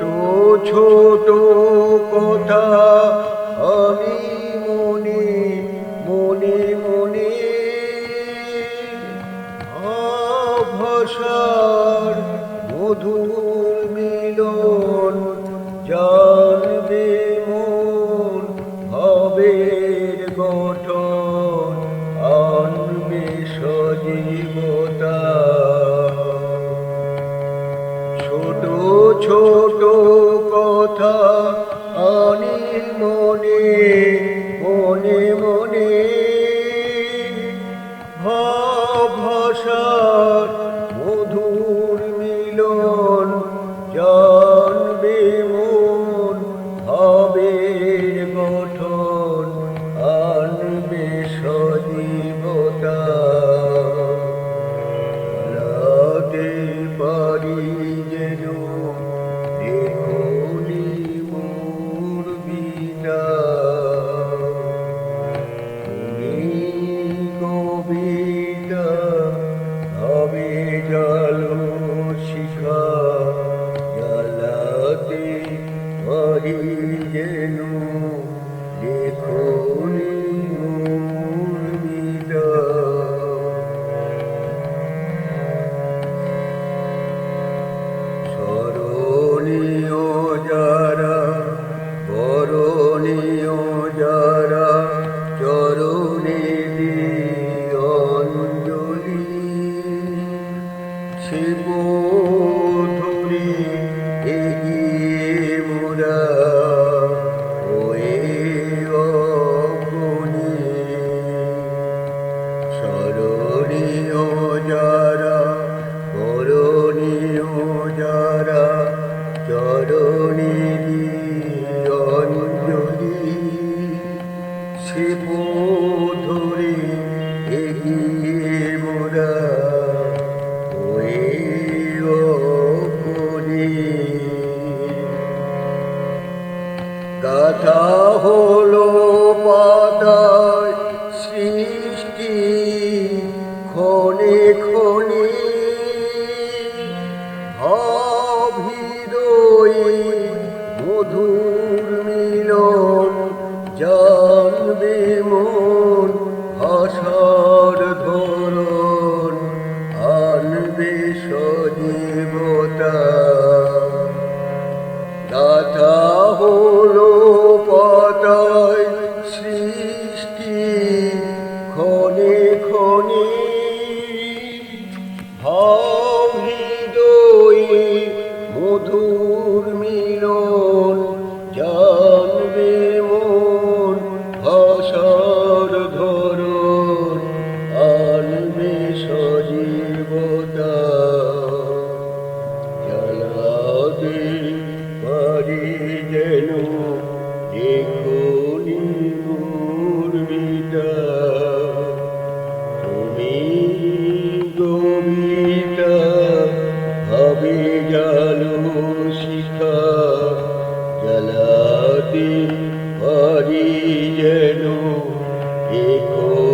ছোট ছোট কথা আমি মনে মনে মনে ভাষার মধুর মিলন যা 火车。Allah. এখনি উর্মিতা তুমি গভীরা হবে জানো শিখা। জ্বালাতে পারি যেন এখনি